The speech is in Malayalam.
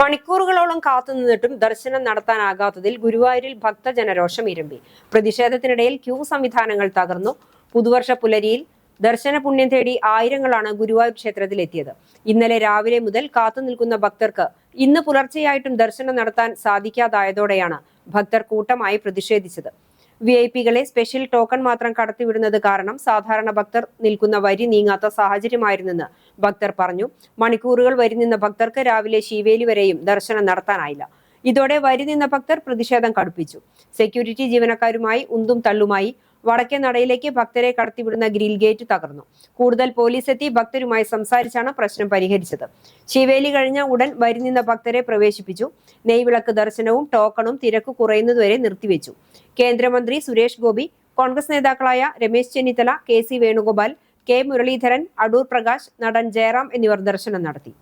മണിക്കൂറുകളോളം കാത്തുനിന്നിട്ടും ദർശനം നടത്താനാകാത്തതിൽ ഗുരുവായൂരിൽ ഭക്തജനരോഷം ഇരമ്പി. പ്രതിഷേധത്തിനിടയിൽ ക്യൂ സംവിധാനങ്ങൾ തകർന്നു. പുതുവർഷ പുലരിയിൽ ദർശന പുണ്യം തേടി ആയിരങ്ങളാണ് ഗുരുവായൂർ ക്ഷേത്രത്തിൽ എത്തിയത് ഇന്നലെ രാവിലെ മുതൽ കാത്തുനിൽക്കുന്ന ഭക്തർക്ക് ഇന്ന് പുലർച്ചെയായിട്ടും ദർശനം നടത്താൻ സാധിക്കാതായതോടെയാണ് ഭക്തർ കൂട്ടമായി പ്രതിഷേധിച്ചത്. വി ഐ പികളെ സ്പെഷ്യൽ ടോക്കൺ മാത്രം കടത്തിവിടുന്നത് കാരണം സാധാരണ ഭക്തർ നിൽക്കുന്ന വരി നീങ്ങാത്ത സാഹചര്യമായിരുന്നെന്ന് ഭക്തർ പറഞ്ഞു. മണിക്കൂറുകൾ വരി നിന്ന ഭക്തർക്ക് രാവിലെ ശിവേലി വരെയും ദർശനം നടത്താനായില്ല. ഇതോടെ വരി നിന്ന ഭക്തർ പ്രതിഷേധം കടുപ്പിച്ചു. സെക്യൂരിറ്റി ജീവനക്കാരുമായി ഉന്തും തള്ളുമായി വടക്കേ നടയിലേക്ക് ഭക്തരെ കടത്തിവിടുന്ന ഗ്രിൽ ഗേറ്റ് തകർന്നു. കൂടുതൽ പോലീസ് എത്തി ഭക്തരുമായി സംസാരിച്ചാണ് പ്രശ്നം പരിഹരിച്ചത്. ശിവേലി കഴിഞ്ഞ ഉടൻ വരി നിന്ന ഭക്തരെ പ്രവേശിപ്പിച്ചു. നെയ്വിളക്ക് ദർശനവും ടോക്കണും തിരക്ക് കുറയുന്നതുവരെ നിർത്തിവെച്ചു. കേന്ദ്രമന്ത്രി സുരേഷ് ഗോപി കോൺഗ്രസ് നേതാക്കളായ Ramesh Chennithala K C Venugopal K Muraleedharan Adoor Prakash നടൻ ജയറാം എന്നിവർ ദർശനം നടത്തി.